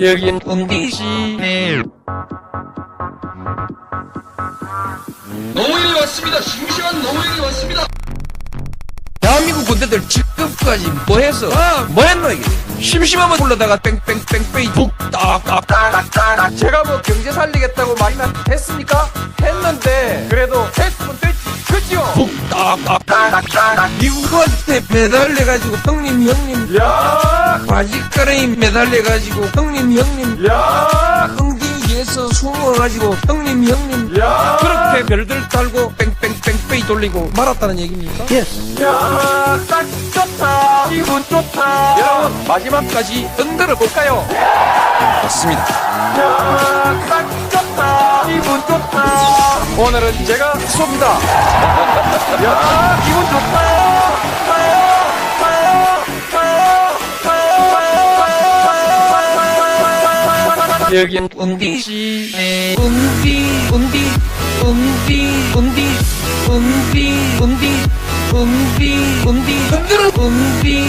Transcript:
여긴 운디시네. 노인이 왔습니다. 싱싱한 노인이 왔습니다. 대한민국 군대들 지금까지 뭐 했어? 아, 뭐 했노, 이게? 심심하면 불러다가 뺑뺑뺑뺑 북딱딱딱딱 제가 뭐 경제 살리겠다고 말이나 했습니까? 했는데 그래도 했으면 됐지 그죠? 북딱딱딱딱 미국한테 매달려가지고 형님 형님 야 바지가랑이 매달려가지고 형님 형님 야 흥진기에서 숨어가지고 형님 형님 야 그렇게 별들 달고 뺑뺑뺑뺑 돌리고 말았다는 얘기입니까? 야, 딱 좋다. 기분 좋다. 여러분, 마지막까지 흔들어 볼까요? 맞습니다. 야, 딱 좋다. 기분 좋다. 오늘은 제가 쏩니다. 야, 기분 좋다. 여긴 운디시네. 운디, 운디, 운디, 운디, 운디, 운디, 운디, 운디, 흔들어, 운디.